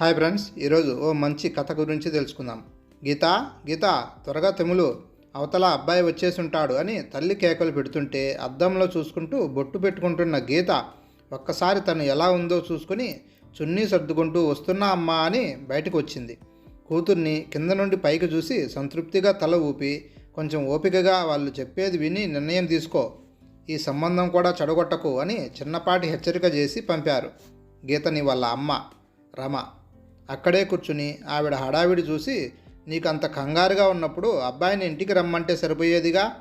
Hi friends ఈరోజు ఓ మంచి కథ గురించి తెలుసుకుందాం. గీత గీత త్వరగా తెములు. అవతల అబ్బాయి వచ్చేసి ఉంటాడు అని తల్లి కేకలు పెడుతుంటే అద్దంలో చూసుకుంటూ బొట్టు పెట్టుకుంటున్న గీత ఒక్కసారి తను ఎలా ఉందో చూసుకుని చున్నీ సర్దుకుంటూ వస్తున్నా అమ్మా అని బయటకు వచ్చింది. కూతుర్ని కింద నుండి పైకి చూసి సంతృప్తిగా తల ఊపి కొంచెం ఓపికగా వాళ్ళు చెప్పేది విని నిర్ణయం తీసుకో. ఈ సంబంధం కూడా చెడగొట్టకు అని చిన్నపాటి హెచ్చరిక చేసి పంపారు. గీతని వాళ్ళ అమ్మ రమ. అక్కడే కూర్చుని ఆవిడ హడావిడి చూసి నీకు అంత కంగారుగా ఉన్నప్పుడు అబ్బాయిని ఇంటికి రమ్మంటే సరిపోయేదిగా?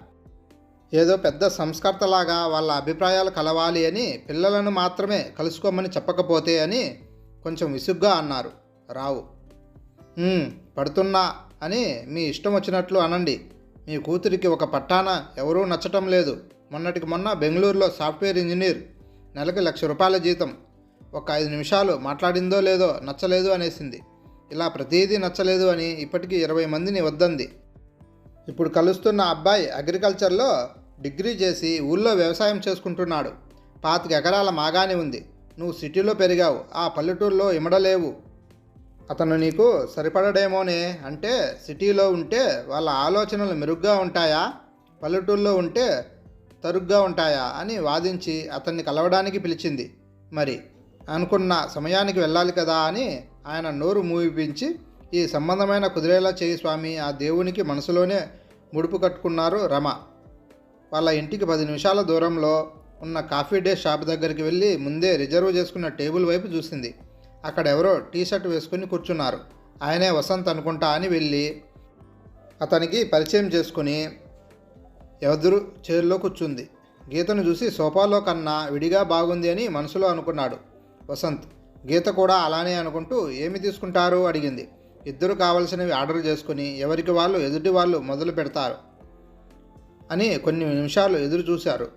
ఏదో పెద్ద సంస్కర్తలాగా వాళ్ళ అభిప్రాయాలు కలవాలి అని పిల్లలను మాత్రమే కలుసుకోమని చెప్పకపోతే అని కొంచెం విసుగ్గా అన్నారు. రావు. పడుతున్నా అని మీ ఇష్టం వచ్చినట్లు అనండి. మీ కూతురికి ఒక పట్టాన ఎవరూ నచ్చటం లేదు. మొన్నటికి మొన్న బెంగళూరులో సాఫ్ట్వేర్ ఇంజనీర్. నెలకు లక్ష రూపాయల జీతం. ఒక ఐదు నిమిషాలు మాట్లాడిందో లేదో నచ్చలేదు అనేసింది. ఇలా ప్రతిదీ నచ్చలేదు అని ఇప్పటికీ ఇరవై మందిని వద్దంది. ఇప్పుడు కలుస్తున్న అబ్బాయి అగ్రికల్చర్లో డిగ్రీ చేసి ఊళ్ళో వ్యవసాయం చేసుకుంటున్నాడు. పాతిక ఎకరాల మాగాని ఉంది. నువ్వు సిటీలో పెరిగావు. ఆ పల్లెటూరులో ఇమడలేవు. అతను నీకు సరిపడడేమోనే అంటే సిటీలో ఉంటే వాళ్ళ ఆలోచనలు మెరుగ్గా ఉంటాయా? పల్లెటూరులో ఉంటే తరుగ్గా ఉంటాయా? అని వాదించి అతన్ని కలవడానికి పిలిచింది. మరి అనుకున్న సమయానికి వెళ్ళాలి కదా అని ఆయన నోరు మూవిపించి ఈ సంబంధమైన కుదిరేలా చేయి స్వామి ఆ దేవునికి మనసులోనే ముడుపు కట్టుకున్నారు రమ. వాళ్ళ ఇంటికి పది నిమిషాల దూరంలో ఉన్న కాఫీ డే షాప్ దగ్గరికి వెళ్ళి ముందే రిజర్వ్ చేసుకున్న టేబుల్ వైపు చూసింది. అక్కడ ఎవరో టీ షర్ట్ వేసుకుని కూర్చున్నారు. ఆయనే వసంత్ అనుకుంటా అని వెళ్ళి అతనికి పరిచయం చేసుకుని ఎదురు చైర్లో కూర్చుంది. గీతను చూసి సోఫాలో కన్నా విడిగా బాగుంది అని మనసులో అనుకున్నాడు. వసంత్. గీత కూడా అలానే అనుకుంటూ ఏమి తీసుకుంటారు? అడిగింది. ఇద్దరు కావలసినవి ఆర్డర్ చేసుకుని ఎవరికి వాళ్ళు ఎదుటి వాళ్ళు మొదలు పెడతారు అని కొన్ని నిమిషాలు ఎదురు చూశారు.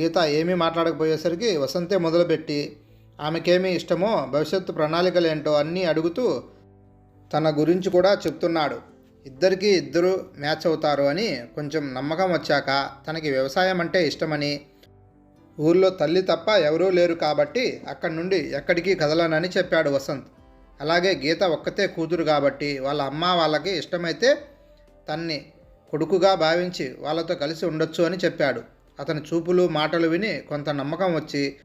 గీత ఏమీ మాట్లాడకపోయేసరికి వసంతే మొదలుపెట్టి ఆమెకేమి ఇష్టమో భవిష్యత్తు ప్రణాళికలేంటో అన్నీ అడుగుతూ తన గురించి కూడా చెప్తున్నాడు. ఇద్దరికీ ఇద్దరు మ్యాచ్ అవుతారు అని కొంచెం నమ్మకం వచ్చాక తనకి వ్యవసాయం అంటే ఇష్టమని ఊర్లో తల్లి తప్ప ఎవరూ లేరు కాబట్టి అక్కడి నుండి ఎక్కడికి కదలనని చెప్పాడు వసంత్. అలాగే గీత ఒక్కతే కూతురు కాబట్టి వాళ్ళ అమ్మ వాళ్ళకి ఇష్టమైతే తన్ని కొడుకుగా భావించి వాళ్ళతో కలిసి ఉండొచ్చు అని చెప్పాడు. అతని చూపులు మాటలు విని కొంత నమ్మకం వచ్చి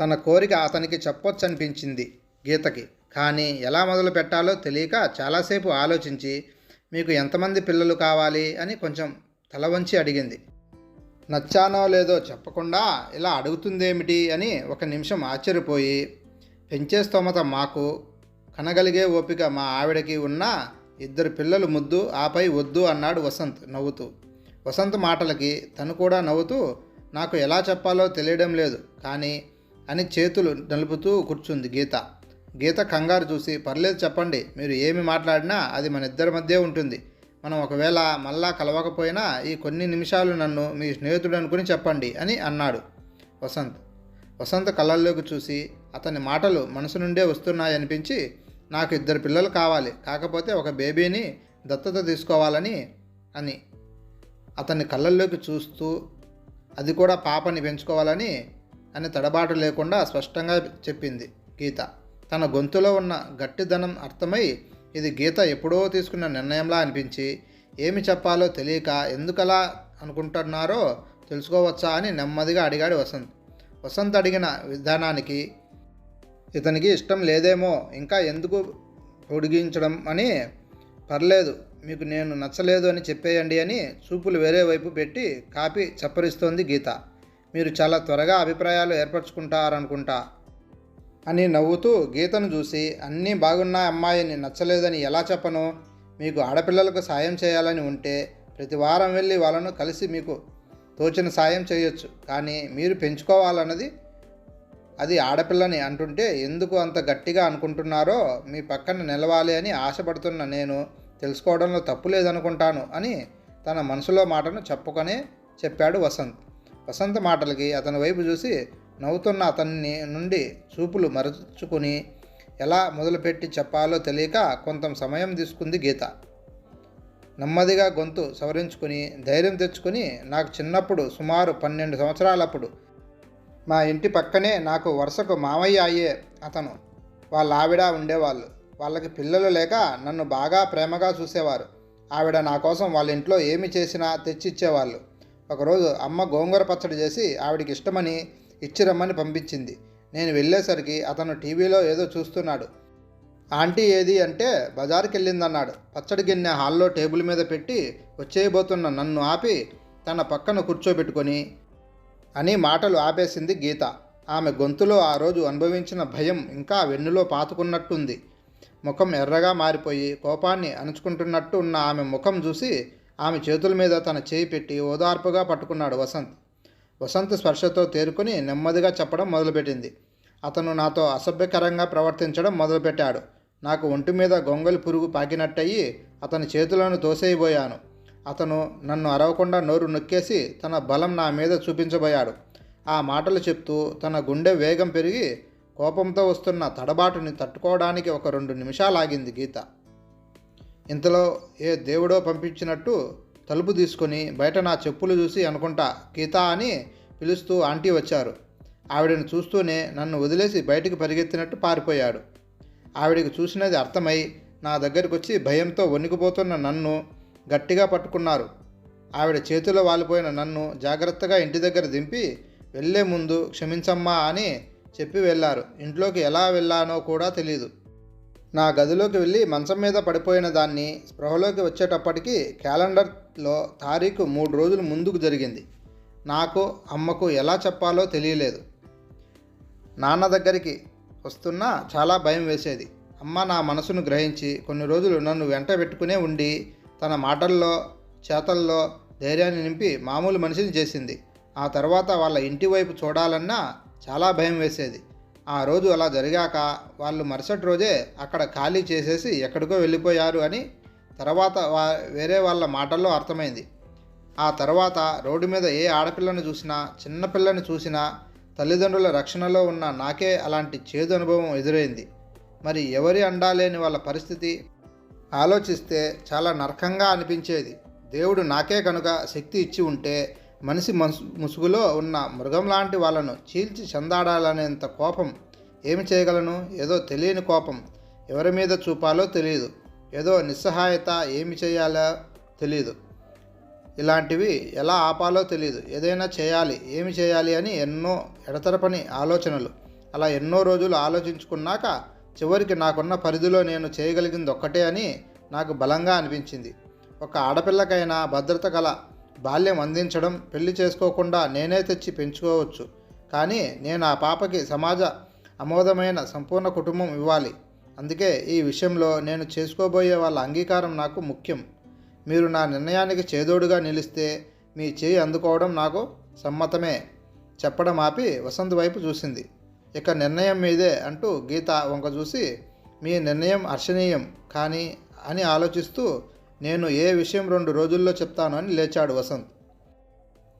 తన కోరిక అతనికి చెప్పొచ్చనిపించింది గీతకి. కానీ ఎలా మొదలు పెట్టాలో తెలియక చాలాసేపు ఆలోచించి మీకు ఎంతమంది పిల్లలు కావాలి? అని కొంచెం తల వంచి అడిగింది. నచ్చానో లేదో చెప్పకుండా ఇలా అడుగుతుందేమిటి అని ఒక నిమిషం ఆశ్చర్యపోయి పెంచే స్తోమత మాకు కనగలిగే ఓపిక మా ఆవిడకి ఉన్న ఇద్దరు పిల్లలు ముద్దు ఆపై వద్దు అన్నాడు వసంత్ నవ్వుతూ. వసంత్ మాటలకి తను కూడా నవ్వుతూ నాకు ఎలా చెప్పాలో తెలియడం లేదు కానీ అని చేతులు నలుపుతూ కూర్చుంది గీత. గీత కంగారు చూసి పర్లేదు చెప్పండి మీరు ఏమి మాట్లాడినా అది మన ఇద్దరి మధ్య ఉంటుంది. మనం ఒకవేళ మళ్ళా కలవకపోయినా ఈ కొన్ని నిమిషాలు నన్ను మీ స్నేహితుడు అనుకుని చెప్పండి అని అన్నాడు. వసంత్. వసంత్ కళ్ళల్లోకి చూసి అతని మాటలు మనసు నుండే వస్తున్నాయనిపించి నాకు ఇద్దరు పిల్లలు కావాలి కాకపోతే ఒక బేబీని దత్తత తీసుకోవాలని అని. అతని కళ్ళల్లోకి చూస్తూ అది కూడా పాపని పెంచుకోవాలని అని తడబాటు లేకుండా స్పష్టంగా చెప్పింది గీత. తన గొంతులో ఉన్న గట్టిదనం అర్థమై ఇది గీత ఎప్పుడో తీసుకున్న నిర్ణయంలా అనిపించి ఏమి చెప్పాలో తెలియక ఎందుకలా అనుకుంటున్నారో తెలుసుకోవచ్చా అని నెమ్మదిగా అడిగాడు వసంత్. వసంత్ అడిగిన విధానానికి ఇతనికి ఇష్టం లేదేమో ఇంకా ఎందుకు పొడిగించడం అని పర్లేదు మీకు నేను నచ్చలేదు అని చెప్పేయండి అని చూపులు వేరే వైపు పెట్టి కాపీ చప్పరిస్తోంది గీత. మీరు చాలా త్వరగా అభిప్రాయాలు ఏర్పరచుకుంటారనుకుంటా అని నవ్వుతూ గీతను చూసి అన్నీ బాగున్నా అమ్మాయిని నచ్చలేదని ఎలా చెప్పను? మీకు ఆడపిల్లలకు సాయం చేయాలని ఉంటే ప్రతి వారం వెళ్ళి వాళ్ళను కలిసి మీకు తోచిన సాయం చేయొచ్చు. కానీ మీరు పెంచుకోవాలన్నది అది ఆడపిల్లని అంటుంటే ఎందుకు అంత గట్టిగా అనుకుంటున్నారో మీ పక్కన నిలవాలి అని ఆశపడుతున్న నేను తెలుసుకోవడంలో తప్పు లేదనుకుంటాను అని తన మనసులో మాటను చెప్పుకొని చెప్పాడు వసంత్. వసంత్ మాటలకి అతని వైపు చూసి నవ్వుతున్న అతన్ని నుండి చూపులు మరచుకుని ఎలా మొదలుపెట్టి చెప్పాలో తెలియక కొంత సమయం తీసుకుంది గీత. నెమ్మదిగా గొంతు సవరించుకుని ధైర్యం తెచ్చుకుని నాకు చిన్నప్పుడు సుమారు పన్నెండు సంవత్సరాలప్పుడు మా ఇంటి పక్కనే నాకు వరుసకు మామయ్య అయ్యే అతను వాళ్ళ ఆవిడ ఉండేవాళ్ళు. వాళ్ళకి పిల్లలు లేక నన్ను బాగా ప్రేమగా చూసేవారు. ఆవిడ నా కోసం వాళ్ళ ఇంట్లో ఏమి చేసినా తెచ్చిచ్చేవాళ్ళు. ఒకరోజు అమ్మ గోంగూర పచ్చడి చేసి ఆవిడకి ఇష్టమని ఇచ్చిరమ్మని పంపించింది. నేను వెళ్ళేసరికి అతను టీవీలో ఏదో చూస్తున్నాడు. ఆంటీ ఏది అంటే బజార్కి వెళ్ళిందన్నాడు పచ్చడి గిన్నె హాల్లో టేబుల్ మీద పెట్టి వచ్చేయబోతున్న నన్ను ఆపి తన పక్కన కూర్చోబెట్టుకొని అని మాటలు ఆపేసింది గీత. ఆమె గొంతులో ఆ రోజు అనుభవించిన భయం ఇంకా వెన్నులో పాతుకున్నట్టుంది. ముఖం ఎర్రగా మారిపోయి కోపాన్ని అణుచుకుంటున్నట్టు ఉన్న ఆమె ముఖం చూసి ఆమె చేతుల మీద తన చేయి పెట్టి ఓదార్పుగా పట్టుకున్నాడు వసంత్. వసంత్ స్పర్శతో తేరుకొని నెమ్మదిగా చెప్పడం మొదలుపెట్టింది. అతను నాతో అసభ్యకరంగా ప్రవర్తించడం మొదలుపెట్టాడు. నాకు ఒంటి మీద గొంగలి పురుగు పాకినట్టయి అతని చేతులను తోసేయబోయాను. అతను నన్ను అరవకుండా నోరు నొక్కేసి తన బలం నా మీద చూపించబోయాడు. ఆ మాటలు చెప్తూ తన గుండె వేగం పెరిగి కోపంతో వస్తున్న తడబాటుని తట్టుకోవడానికి ఒక రెండు నిమిషాలు ఆగింది గీత. ఇంతలో ఏ దేవుడో పంపించినట్టు తలుపు తీసుకొని బయట నా చెప్పులు చూసి అనుకుంటా గీత అని పిలుస్తూ ఆంటీ వచ్చారు. ఆవిడని చూస్తూనే నన్ను వదిలేసి బయటికి పరిగెత్తినట్టు పారిపోయాడు. ఆవిడికి చూసినది అర్థమై నా దగ్గరికి వచ్చి భయంతో వణికిపోతున్న నన్ను గట్టిగా పట్టుకున్నారు. ఆవిడ చేతిలో వాలిపోయిన నన్ను జాగ్రత్తగా ఇంటి దగ్గర దింపి వెళ్ళే ముందు క్షమించమ్మా అని చెప్పి వెళ్ళారు. ఇంట్లోకి ఎలా వెళ్ళానో కూడా తెలియదు నా గదిలోకి వెళ్ళి మంచం మీద పడిపోయిన దాన్ని స్పృహలోకి వచ్చేటప్పటికి క్యాలెండర్లో తారీఖు మూడు రోజులు ముందుకు జరిగింది. నాకు అమ్మకు ఎలా చెప్పాలో తెలియలేదు. నాన్న దగ్గరికి వస్తున్నా చాలా భయం వేసేది. అమ్మ నా మనసును గ్రహించి కొన్ని రోజులు నన్ను వెంట పెట్టుకునే ఉండి తన మాటల్లో చేతల్లో ధైర్యాన్ని నింపి మామూలు మనిషిని చేసింది. ఆ తర్వాత వాళ్ళ ఇంటి వైపు చూడాలన్నా చాలా భయం వేసేది. ఆ రోజు అలా జరిగాక వాళ్ళు మరుసటి రోజే అక్కడ ఖాళీ చేసేసి ఎక్కడికో వెళ్ళిపోయారు అని తర్వాత వా వేరే వాళ్ళ మాటల్లో అర్థమైంది. ఆ తర్వాత రోడ్డు మీద ఏ ఆడపిల్లను చూసినా చిన్నపిల్లని చూసినా తల్లిదండ్రుల రక్షణలో ఉన్న నాకే అలాంటి చేదు అనుభవం ఎదురైంది. మరి ఎవరి అండాలేని వాళ్ళ పరిస్థితి? ఆలోచిస్తే చాలా నరకంగా అనిపించేది. దేవుడు నాకే కనుక శక్తి ఇచ్చి ఉంటే మనిషి మనసు ముసుగులో ఉన్న మృగం లాంటి వాళ్ళను చీల్చి చెందాడాలనేంత కోపం ఏమి చేయగలను? ఏదో తెలియని కోపం. ఎవరి మీద చూపాలో తెలియదు. ఏదో నిస్సహాయత ఏమి చేయాలో తెలియదు. ఇలాంటివి ఎలా ఆపాలో తెలియదు. ఏదైనా చేయాలి ఏమి చేయాలి అని ఎన్నో ఎడతరపని ఆలోచనలు. అలా ఎన్నో రోజులు ఆలోచించుకున్నాక చివరికి నాకున్న పరిధిలో నేను చేయగలిగింది ఒక్కటే అని నాకు బలంగా అనిపించింది. ఒక ఆడపిల్లకైనా భద్రత గల బాల్యం అందించడం పెళ్ళి చేసుకోకుండా నేనే తెచ్చి పెంచుకోవచ్చు. కానీ నేను ఆ పాపకి సమాజ అమోదమైన సంపూర్ణ కుటుంబం ఇవ్వాలి. అందుకే ఈ విషయంలో నేను చేసుకోబోయే వాళ్ళ అంగీకారం నాకు ముఖ్యం. మీరు నా నిర్ణయానికి చేదోడుగా నిలిస్తే మీ చేయి అందుకోవడం నాకు సమ్మతమే. చెప్పడం ఆపి వసంత్ వైపు చూసింది. ఇక నిర్ణయం మీదే అంటూ గీత వంక చూసి మీ నిర్ణయం హర్షణీయం కానీ అని ఆలోచిస్తూ నేను ఏ విషయం రెండు రోజుల్లో చెప్తాను అని లేచాడు వసంత్.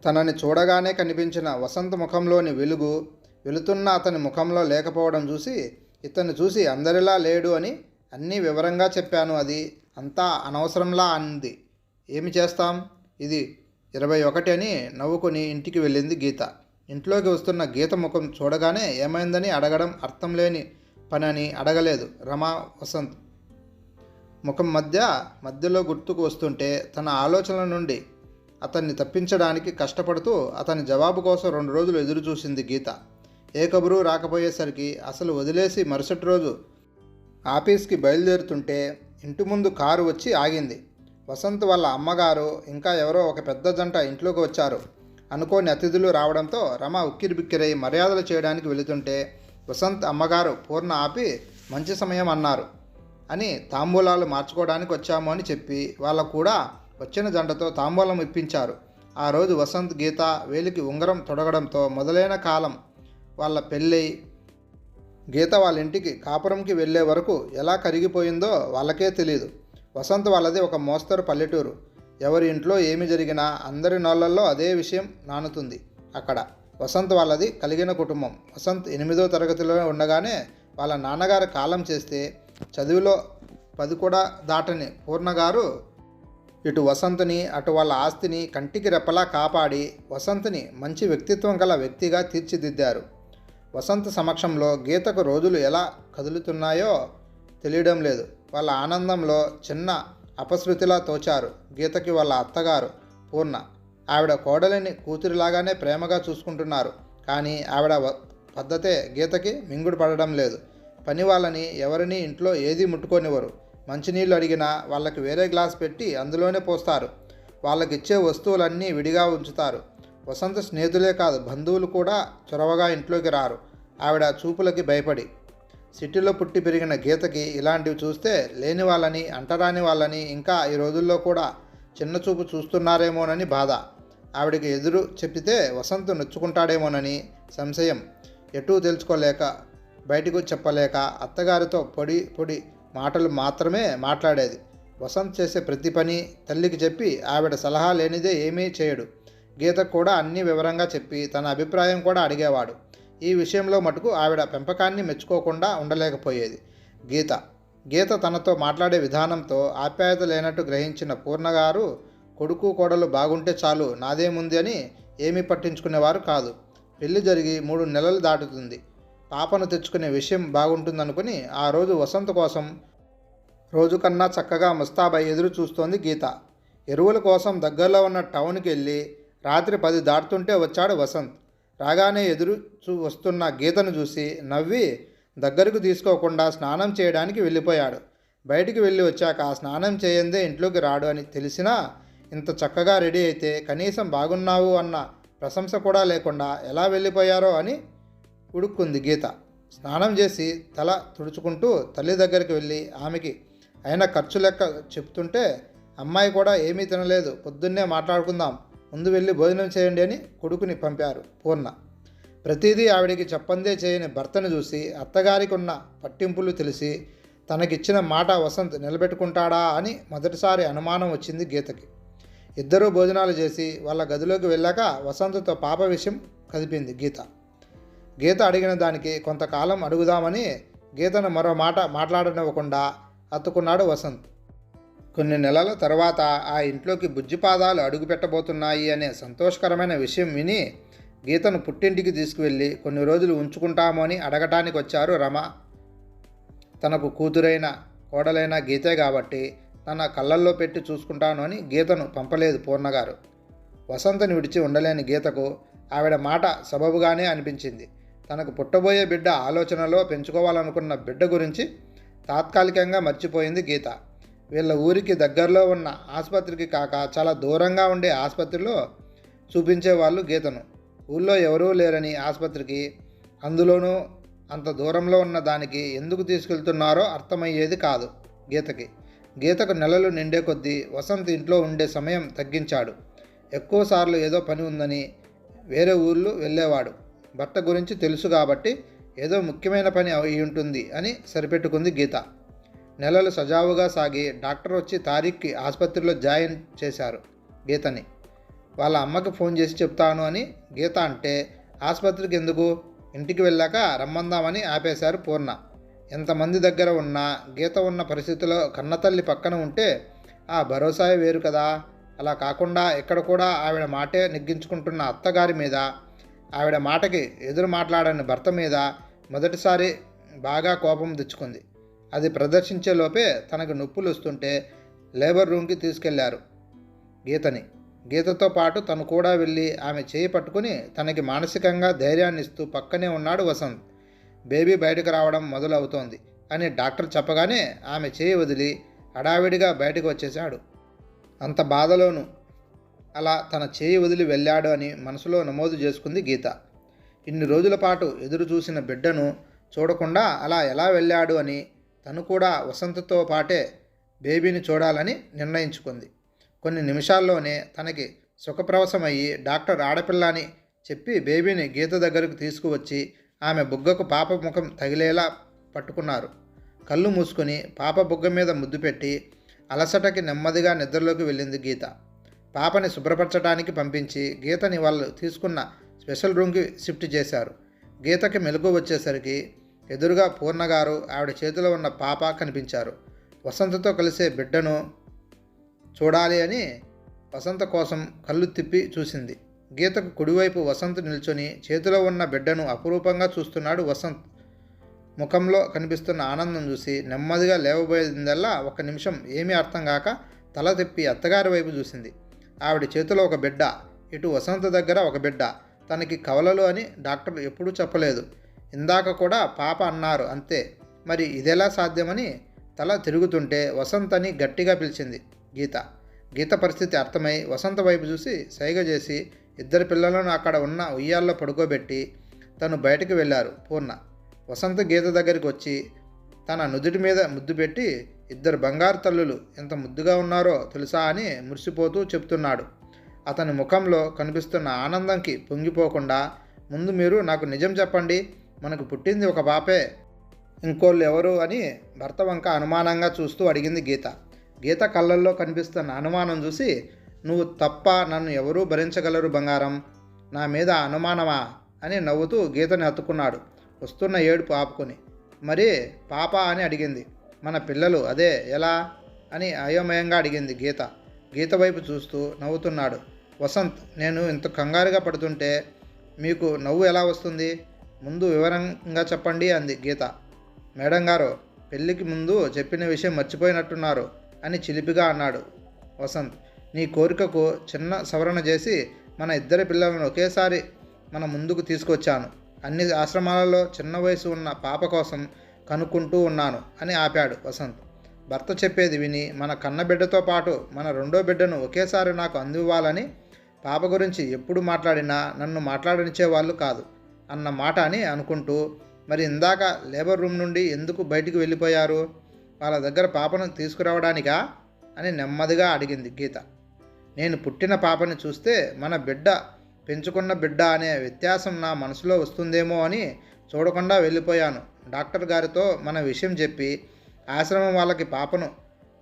తనని చూడగానే కనిపించిన వసంత్ ముఖంలోని వెలుగు వెళుతున్న అతని ముఖంలో లేకపోవడం చూసి ఇతన్ని చూసి అందరిలా లేడు అని అన్నీ వివరంగా చెప్పాను అది అంతా అనవసరంలా అంది. ఏమి చేస్తాం? ఇది ఇరవై ఒకటి అని నవ్వుకొని ఇంటికి వెళ్ళింది గీత. ఇంట్లోకి వస్తున్న గీత ముఖం చూడగానే ఏమైందని అడగడం అర్థం లేని పని అని అడగలేదు రమా వసంత్. ముఖం మధ్య మధ్యలో గుర్తుకు వస్తుంటే తన ఆలోచనల నుండి అతన్ని తప్పించడానికి కష్టపడుతూ అతని జవాబు కోసం రెండు రోజులు ఎదురు చూసింది గీత. ఏ కబురు రాకపోయేసరికి అసలు వదిలేసి మరుసటి రోజు ఆఫీస్కి బయలుదేరుతుంటే ఇంటి ముందు కారు వచ్చి ఆగింది. వసంత్ వాళ్ళ అమ్మగారు ఇంకా ఎవరో ఒక పెద్ద జంట ఇంట్లోకి వచ్చారు. అనుకోని అతిథులు రావడంతో రమ ఉక్కిరిబిక్కిరై మర్యాదలు చేయడానికి వెళుతుంటే వసంత్ అమ్మగారు పూర్ణ ఆపి మంచి సమయం అన్నారు. అని తాంబూలాలు మార్చుకోవడానికి వచ్చాము అని చెప్పి వాళ్ళకు కూడా వచ్చిన జంటతో తాంబూలం ఇప్పించారు. ఆ రోజు వసంత్ గీత వేలికి ఉంగరం తొడగడంతో మొదలైన కాలం వాళ్ళ పెళ్ళి గీత వాళ్ళ ఇంటికి కాపురంకి వెళ్ళే వరకు ఎలా కరిగిపోయిందో వాళ్ళకే తెలియదు వసంత్ వాళ్ళది ఒక మోస్తరు పల్లెటూరు. ఎవరి ఇంట్లో ఏమి జరిగినా అందరి నోళ్ళల్లో అదే విషయం నానుతుంది అక్కడ. వసంత్ వాళ్ళది కలిగిన కుటుంబం. వసంత్ ఎనిమిదో తరగతిలో ఉండగానే వాళ్ళ నాన్నగారు కాలం చేస్తే చదువులో పది కూడా దాటని పూర్ణగారు ఇటు వసంతని అటు వాళ్ళ ఆస్తిని కంటికి రెప్పలా కాపాడి వసంతని మంచి వ్యక్తిత్వం గల వ్యక్తిగా తీర్చిదిద్దారు. వసంత సమక్షంలో గీతకు రోజులు ఎలా కదులుతున్నాయో తెలియడం లేదు. వాళ్ళ ఆనందంలో చిన్న అపశృతిలా తోచారు గీతకి వాళ్ళ అత్తగారు పూర్ణ. ఆవిడ కోడలిని కూతురిలాగానే ప్రేమగా చూసుకుంటున్నారు. కానీ ఆవిడ పద్ధతే గీతకి మింగుడు పడడం లేదు. పని వాళ్ళని ఎవరిని ఇంట్లో ఏది ముట్టుకోనివ్వరు. మంచినీళ్ళు అడిగినా వాళ్ళకి వేరే గ్లాస్ పెట్టి అందులోనే పోస్తారు. వాళ్ళకి ఇచ్చే వస్తువులన్నీ విడిగా ఉంచుతారు. వసంత స్నేహితులే కాదు బంధువులు కూడా చొరవగా ఇంట్లోకి రారు. ఆవిడ చూపులకి భయపడి. సిటీలో పుట్టి పెరిగిన గీతకి ఇలాంటివి చూస్తే లేని వాళ్ళని అంటరాని వాళ్ళని ఇంకా ఈ రోజుల్లో కూడా చిన్న చూపు చూస్తున్నారేమోనని బాధ. ఆవిడకి ఎదురు చెప్పితే వసంత్ నొచ్చుకుంటాడేమోనని సంశయం. ఎటూ తెలుసుకోలేక బయటకు చెప్పలేక అత్తగారితో పొడి పొడి మాటలు మాత్రమే మాట్లాడేది. వసంత్ చేసే ప్రతి పని తల్లికి చెప్పి ఆవిడ సలహా లేనిదే ఏమీ చేయడు. గీతకు కూడా అన్ని వివరంగా చెప్పి తన అభిప్రాయం కూడా అడిగేవాడు. ఈ విషయంలో మటుకు ఆవిడ పెంపకాన్ని మెచ్చుకోకుండా ఉండలేకపోయేది. గీత గీత తనతో మాట్లాడే విధానంతో ఆప్యాయత లేనట్టు గ్రహించిన పూర్ణగారు కొడుకు కోడలు బాగుంటే చాలు నాదేముంది అని ఏమీ పట్టించుకునేవారు కాదు. పెళ్ళి జరిగి మూడు నెలలు దాటుతుంది. పాపను తెచ్చుకునే విషయం బాగుంటుందనుకుని ఆ రోజు వసంత కోసం రోజు కన్నా చక్కగా ముస్తాబై ఎదురు చూస్తోంది గీత. ఎరువుల కోసం దగ్గరలో ఉన్న టౌన్కి వెళ్ళి రాత్రి పది దాటుతుంటే వచ్చాడు వసంత్. రాగానే ఎదురు చూ వస్తున్న గీతను చూసి నవ్వి దగ్గరకు తీసుకోకుండా స్నానం చేయడానికి వెళ్ళిపోయాడు. బయటికి వెళ్ళి వచ్చాక స్నానం చేయందే ఇంట్లోకి రాడు అని తెలిసినా ఇంత చక్కగా రెడీ అయితే కనీసం బాగున్నావు అన్న ప్రశంస కూడా లేకుండా ఎలా వెళ్ళిపోయారో అని ఉడుక్కుంది గీత. స్నానం చేసి తల తుడుచుకుంటూ తల్లి దగ్గరికి వెళ్ళి ఆమెకి అయిన ఖర్చు లెక్క చెప్తుంటే అమ్మాయి కూడా ఏమీ తినలేదు పొద్దున్నే మాట్లాడుకుందాం ముందు వెళ్ళి భోజనం చేయండి అని కొడుకుని పంపారు పూర్ణ. ప్రతిదీ ఆవిడికి చెప్పందే చేయని భర్తను చూసి అత్తగారికి ఉన్న పట్టింపులు తెలిసి తనకిచ్చిన మాట వసంత్ నిలబెట్టుకుంటాడా అని మొదటిసారి అనుమానం వచ్చింది గీతకి. ఇద్దరూ భోజనాలు చేసి వాళ్ళ గదిలోకి వెళ్ళాక వసంతతో పాప విషయం కదిపింది గీత. గీత అడిగిన దానికి కొంతకాలం అడుగుదామని గీతను మరో మాట మాట్లాడనివ్వకుండా అత్తుకున్నాడు వసంత్. కొన్ని నెలల తర్వాత ఆ ఇంట్లోకి బుజ్జిపాదాలు అడుగుపెట్టబోతున్నాయి అనే సంతోషకరమైన విషయం విని గీతను పుట్టింటికి తీసుకువెళ్ళి కొన్ని రోజులు ఉంచుకుంటాము అని అడగటానికి వచ్చారు రమ. తనకు కూతురైన కోడలైన గీతే కాబట్టి తన కళ్ళల్లో పెట్టి చూసుకుంటాను అని గీతను పంపలేదు పూర్ణగారు. వసంతని విడిచి ఉండలేని గీతకు ఆవిడ మాట సబబుగానే అనిపించింది. తనకు పుట్టబోయే బిడ్డ ఆలోచనలో పెంచుకోవాలనుకున్న బిడ్డ గురించి తాత్కాలికంగా మర్చిపోయింది గీత. వీళ్ళ ఊరికి దగ్గరలో ఉన్న ఆసుపత్రికి కాక చాలా దూరంగా ఉండే ఆసుపత్రిలో చూపించేవాళ్ళు గీతను. ఊళ్ళో ఎవరూ లేరని ఆసుపత్రికి అందులోనూ అంత దూరంలో ఉన్న దానికి ఎందుకు తీసుకెళ్తున్నారో అర్థమయ్యేది కాదు గీతకి. గీతకు నెలలు నిండే కొద్దీ వసంత్ ఇంట్లో ఉండే సమయం తగ్గించాడు. ఎక్కువసార్లు ఏదో పని ఉందని వేరే ఊర్లు వెళ్ళేవాడు. భర్త గురించి తెలుసు కాబట్టి ఏదో ముఖ్యమైన పని అయి ఉంటుంది అని సరిపెట్టుకుంది గీత. నెలలు సజావుగా సాగి డాక్టర్ వచ్చి తారీఖ్కి ఆసుపత్రిలో జాయిన్ చేశారు గీతని. వాళ్ళ అమ్మకి ఫోన్ చేసి చెప్తాను అని గీత అంటే ఆసుపత్రికి ఎందుకు? ఇంటికి వెళ్ళాక రమ్మందామని ఆపేశారు పూర్ణ. ఎంతమంది దగ్గర ఉన్నా గీత ఉన్న పరిస్థితిలో కన్నతల్లి పక్కన ఉంటే ఆ భరోసాయే వేరు కదా. అలా కాకుండా ఇక్కడ కూడా ఆవిడ మాటే నెగ్గించుకుంటున్న అత్తగారి మీద ఆవిడ మాటకి ఎదురు మాట్లాడని భర్త మీద మొదటిసారి బాగా కోపం తెచ్చుకుంది. అది ప్రదర్శించే లోపే తనకు నొప్పులు వస్తుంటే లేబర్ రూమ్కి తీసుకెళ్ళారు గీతని. గీతతో పాటు తను కూడా వెళ్ళి ఆమె చేయి పట్టుకుని తనకి మానసికంగా ధైర్యాన్ని ఇస్తూ పక్కనే ఉన్నాడు వసంత్. బేబీ బయటకు రావడం మొదలవుతోంది అని డాక్టర్ చెప్పగానే ఆమె చేయి వదిలి హడావిడిగా బయటకు వచ్చేశాడు. అంత బాధలోనూ అలా తన చేయి వదిలి వెళ్ళాడు అని మనసులో నమోదు చేసుకుంది గీత. ఇన్ని రోజుల పాటు ఎదురు చూసిన బిడ్డను చూడకుండా అలా ఎలా వెళ్ళాడు అని తను కూడా వసంతతో పాటే బేబీని చూడాలని నిర్ణయించుకుంది. కొన్ని నిమిషాల్లోనే తనకి సుఖప్రవశమయ్యి డాక్టర్ ఆడపిల్ల అని చెప్పి బేబీని గీత దగ్గరకు తీసుకువచ్చి ఆమె బుగ్గకు పాప ముఖం తగిలేలా పట్టుకున్నారు. కళ్ళు మూసుకొని పాప బుగ్గ మీద ముద్దు పెట్టి అలసటకి నెమ్మదిగా నిద్రలోకి వెళ్ళింది గీత. పాపని శుభ్రపరచడానికి పంపించి గీతని వాళ్ళు తీసుకున్న స్పెషల్ రూమ్కి షిఫ్ట్ చేశారు. గీతకి మెలకు వచ్చేసరికి ఎదురుగా పూర్ణగారు ఆవిడ చేతిలో ఉన్న పాప కనిపించారు. వసంతతో కలిసే బిడ్డను చూడాలి అని వసంత కోసం కళ్ళు తిప్పి చూసింది. గీతకు కుడివైపు వసంత్ నిల్చొని చేతిలో ఉన్న బిడ్డను అపురూపంగా చూస్తున్నాడు వసంత్. ముఖంలో కనిపిస్తున్న ఆనందం చూసి నెమ్మదిగా లేవబోయేదిందల్లా ఒక నిమిషం ఏమీ అర్థం కాక తల తిప్పి అత్తగారి వైపు చూసింది. ఆవిడ చేతిలో ఒక బిడ్డ ఇటు వసంత దగ్గర ఒక బిడ్డ తనకి కవలలు అని డాక్టర్ ఎప్పుడూ చెప్పలేదు. ఇందాక కూడా పాప అన్నారు అంతే. మరి ఇదెలా సాధ్యమని తల తిరుగుతుంటే వసంత్ అని గట్టిగా పిలిచింది గీత. గీత పరిస్థితి అర్థమై వసంత వైపు చూసి సైగ చేసి ఇద్దరు పిల్లలను అక్కడ ఉన్న ఉయ్యాల్లో పడుకోబెట్టి తను బయటకు వెళ్ళారు. పూర్ణ వసంత గీత దగ్గరికి వచ్చి తన నుదుటి మీద ముద్దు పెట్టి ఇద్దరు బంగారు తల్లులు ఎంత ముద్దుగా ఉన్నారో తెలుసా? అని మురిసిపోతూ చెప్తున్నాడు. అతని ముఖంలో కనిపిస్తున్న ఆనందంకి పొంగిపోకుండా ముందు మీరు నాకు నిజం చెప్పండి. మనకు పుట్టింది ఒక పాపే. ఇంకోళ్ళు ఎవరు? అని భర్త వంక అనుమానంగా చూస్తూ అడిగింది గీత. గీత కళ్ళల్లో కనిపిస్తున్న అనుమానం చూసి నువ్వు తప్ప నన్ను ఎవరూ భరించగలరు బంగారం. నా మీద అనుమానమా? అని నవ్వుతూ గీతని హత్తుకున్నాడు. వస్తున్న ఏడుపు ఆపుకొని. మరి పాప అని అడిగింది. మన పిల్లలు అదే ఎలా? అని అయోమయంగా అడిగింది గీత. గీత వైపు చూస్తూ నవ్వుతున్నాడు. వసంత్ నేను ఇంత కంగారుగా పడుతుంటే మీకు నవ్వు ఎలా వస్తుంది? ముందు వివరంగా చెప్పండి అంది గీత. మేడం గారు పెళ్ళికి ముందు చెప్పిన విషయం మర్చిపోయినట్టున్నారు అని చిలిపిగా అన్నాడు వసంత్. నీ కోరికకు చిన్న సవరణ చేసి మన ఇద్దరి పిల్లలను ఒకేసారి మన ముందుకు తీసుకొచ్చాను. అన్ని ఆశ్రమాలలో చిన్న వయసు ఉన్న పాప కోసం కనుక్కుంటూ ఉన్నాను అని ఆపాడు వసంత్. భర్త చెప్పేది విని మన కన్న బిడ్డతో పాటు మన రెండో బిడ్డను ఒకేసారి నాకు అందివ్వాలని పాప గురించి ఎప్పుడు మాట్లాడినా నన్ను మాట్లాడనిచ్చే వాళ్ళు కాదు అన్న మాట అని అనుకుంటూ మరి ఇందాక లేబర్ రూమ్ నుండి ఎందుకు బయటికి వెళ్ళిపోయారు? వాళ్ళ దగ్గర పాపను తీసుకురావడానికా? అని నెమ్మదిగా అడిగింది గీత. నేను పుట్టిన పాపని చూస్తే మన బిడ్డ పెంచుకున్న బిడ్డ అనే వ్యత్యాసం నా మనసులో వస్తుందేమో అని చూడకుండా వెళ్ళిపోయాను. డాక్టర్ గారితో మన విషయం చెప్పి ఆశ్రమం వాళ్ళకి పాపను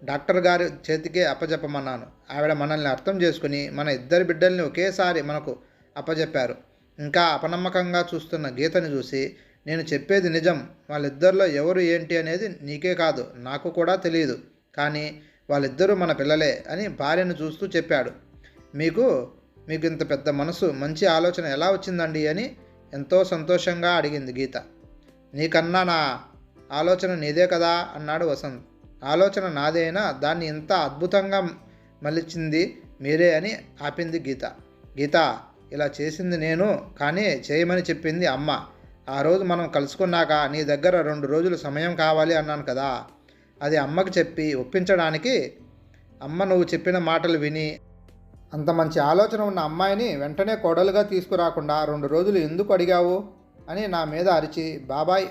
డాక్టర్ గారి చేతికే అప్పజెప్పమన్నాను. ఆవిడ మనల్ని అర్థం చేసుకుని మన ఇద్దరి బిడ్డల్ని ఒకేసారి మనకు అప్పజెప్పారు. ఇంకా అపనమ్మకంగా చూస్తున్న గీతని చూసి నేను చెప్పేది నిజం వాళ్ళిద్దరిలో ఎవరు ఏంటి అనేది నీకే కాదు నాకు కూడా తెలియదు. కానీ వాళ్ళిద్దరూ మన పిల్లలే అని భార్యను చూస్తూ చెప్పాడు. మీకు మీకు ఇంత పెద్ద మనసు మంచి ఆలోచన ఎలా వచ్చిందండి? అని ఎంతో సంతోషంగా అడిగింది గీత. నీకన్నా నా ఆలోచన నీదే కదా? అన్నాడు వసంత్. ఆలోచన నాదే అయినా దాన్ని ఇంత అద్భుతంగా మలిచింది మీరే అని ఆపింది గీత. గీత ఇలా చేసింది నేను కానీ చేయమని చెప్పింది అమ్మ. ఆ రోజు మనం కలుసుకున్నాక నీ దగ్గర రెండు రోజులు సమయం కావాలి అన్నాను కదా. అది అమ్మకు చెప్పి ఒప్పించడానికి అమ్మ నువ్వు చెప్పిన మాటలు విని అంత మంచి ఆలోచన ఉన్న అమ్మాయిని వెంటనే కోడలుగా తీసుకురాకుండా రెండు రోజులు ఎందుకు అడిగావు అని నా మీద అరిచి బాబాయ్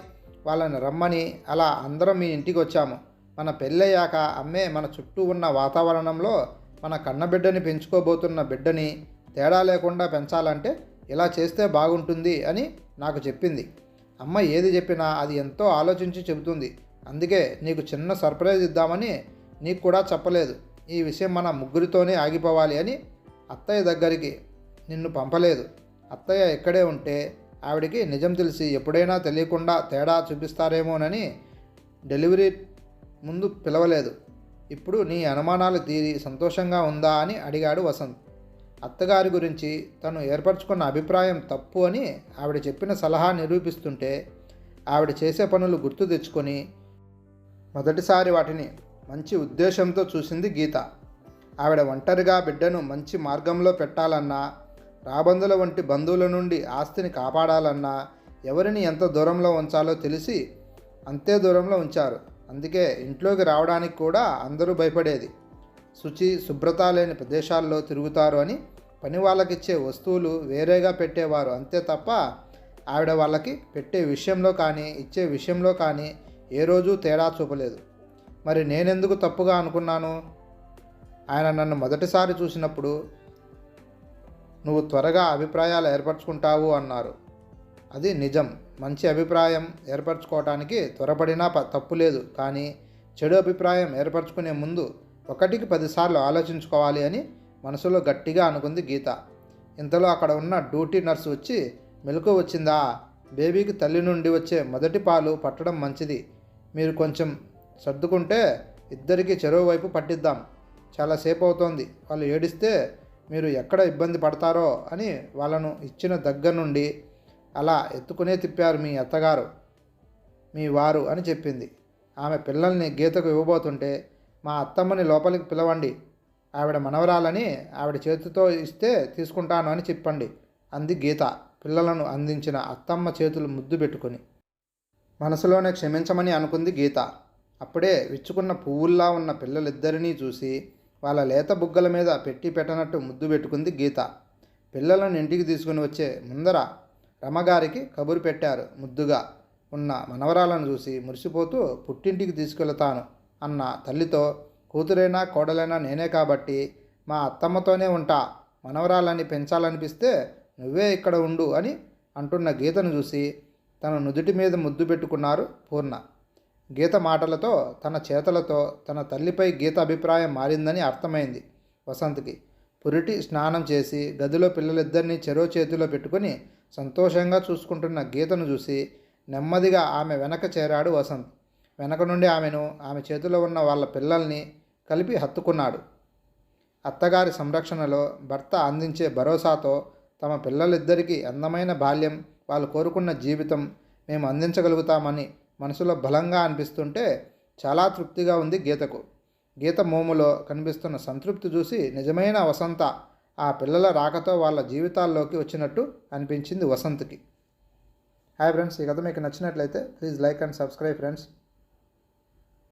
వాళ్ళని రమ్మని అలా అందరం మీ ఇంటికి వచ్చాము. మన పెళ్ళయ్యాక అమ్మే మన చుట్టూ ఉన్న వాతావరణంలో మన కన్నబిడ్డని పెంచుకోబోతున్న బిడ్డని తేడా లేకుండా పెంచాలంటే ఇలా చేస్తే బాగుంటుంది అని నాకు చెప్పింది. అమ్మ ఏది చెప్పినా అది ఎంతో ఆలోచించి చెబుతుంది. అందుకే నీకు చిన్న సర్ప్రైజ్ ఇద్దామని నీకు కూడా చెప్పలేదు. ఈ విషయం మన ముగ్గురితోనే ఆగిపోవాలి అని అత్తయ్య దగ్గరికి నిన్ను పంపలేదు. అత్తయ్య ఇక్కడే ఉంటే ఆవిడికి నిజం తెలిసి ఎప్పుడైనా తెలియకుండా తేడా చూపిస్తారేమోనని డెలివరీ ముందు పిలవలేదు. ఇప్పుడు నీ అనుమానాలు తీరి సంతోషంగా ఉందా అని అడిగాడు వసంత్. అత్తగారి గురించి తను ఏర్పరచుకున్న అభిప్రాయం తప్పు అని ఆవిడ చెప్పిన సలహా నిరూపిస్తుంటే ఆవిడ చేసే పనులు గుర్తు తెచ్చుకొని మొదటిసారి వాటిని మంచి ఉద్దేశంతో చూసింది గీత. ఆవిడ ఒంటరిగా బిడ్డను మంచి మార్గంలో పెట్టాలన్నా రాబందుల వంటి బంధువుల నుండి ఆస్తిని కాపాడాలన్నా ఎవరిని ఎంత దూరంలో ఉంచాలో తెలిసి అంతే దూరంలో ఉంచారు. అందుకే ఇంట్లోకి రావడానికి కూడా అందరూ భయపడేది. శుచి శుభ్రత లేని ప్రదేశాల్లో తిరుగుతారు అని పని వాళ్ళకిచ్చే వస్తువులు వేరేగా పెట్టేవారు. అంతే తప్ప ఆవిడ వాళ్ళకి పెట్టే విషయంలో కానీ ఇచ్చే విషయంలో కానీ ఏ రోజు తేడా చూపలేదు. మరి నేనెందుకు తప్పుగా అనుకున్నాను? ఆయన నన్ను మొదటిసారి చూసినప్పుడు నువ్వు త్వరగా అభిప్రాయాలు ఏర్పరచుకుంటావు అన్నారు. అది నిజం. మంచి అభిప్రాయం ఏర్పరచుకోవటానికి త్వరపడినా తప్పు లేదు. కానీ చెడు అభిప్రాయం ఏర్పరచుకునే ముందు ఒకటికి పదిసార్లు ఆలోచించుకోవాలి అని మనసులో గట్టిగా అనుకుంది గీత. ఇంతలో అక్కడ ఉన్న డ్యూటీ నర్సు వచ్చి మెలకు వచ్చిందా? బేబీకి తల్లి నుండి వచ్చే మొదటి పాలు పట్టడం మంచిది. మీరు కొంచెం సర్దుకుంటే ఇద్దరికీ చెరువు వైపు పట్టిద్దాం. చాలాసేపు అవుతోంది వాళ్ళు ఏడిస్తే మీరు ఎక్కడ ఇబ్బంది పడతారో అని వాళ్ళను ఇచ్చిన దగ్గర నుండి అలా ఎత్తుకునే తిప్పారు మీ అత్తగారు మీ వారు అని చెప్పింది. ఆమె పిల్లల్ని గీతకు ఇవ్వబోతుంటే మా అత్తమ్మని లోపలికి పిలవండి. ఆవిడ మనవరాలని ఆవిడ చేతితో ఇస్తే తీసుకుంటాను అని చెప్పండి అంది గీత. పిల్లలను అందించిన అత్తమ్మ చేతులు ముద్దు పెట్టుకుని. మనసులోనే క్షమించమని అనుకుంది గీత. అప్పుడే విచ్చుకున్న పువ్వుల్లా ఉన్న పిల్లలిద్దరినీ చూసి వాళ్ళ లేత బుగ్గల మీద పెట్టి పెట్టనట్టు ముద్దు పెట్టుకుంది గీత. పిల్లలను ఇంటికి తీసుకుని వచ్చే ముందర రమగారికి కబురు పెట్టారు ముద్దుగా. ఉన్న మనవరాలను చూసి మురిసిపోతూ పుట్టింటికి తీసుకెళ్తాను అన్న తల్లితో కూతురైనా కోడలైనా నేనే కాబట్టి మా అత్తమ్మతోనే ఉంటా మనవరాలని పెంచాలనిపిస్తే నువ్వే ఇక్కడ ఉండు అని అంటున్న గీతను చూసి తన నుదుటి మీద ముద్దు పెట్టుకున్నారు పూర్ణ. గీత మాటలతో తన చేతలతో తన తల్లిపై గీత అభిప్రాయం మారిందని అర్థమైంది వసంత్కి. పురిటి స్నానం చేసి గదిలో పిల్లలిద్దరినీ చెరో చేతిలో పెట్టుకుని సంతోషంగా చూసుకుంటున్న గీతను చూసి నెమ్మదిగా ఆమె వెనక చేరాడు వసంత్. వెనక నుండి ఆమెను ఆమె చేతిలో ఉన్న వాళ్ళ పిల్లల్ని కలిపి హత్తుకున్నాడు. అత్తగారి సంరక్షణలో భర్త అందించే భరోసాతో తమ పిల్లలిద్దరికీ అందమైన బాల్యం వాళ్ళు కోరుకున్న జీవితం మేము అందించగలుగుతామని మనసులో బలంగా అనిపిస్తుంటే చాలా తృప్తిగా ఉంది గీతకు. గీత మోములో కనిపిస్తున్న సంతృప్తి చూసి నిజమైన వసంత ఆ పిల్లల రాకతో వాళ్ళ జీవితాల్లోకి వచ్చినట్టు అనిపించింది వసంత్కి. హాయ్ ఫ్రెండ్స్ ఈ కథ మీకు నచ్చినట్లయితే please like and subscribe friends.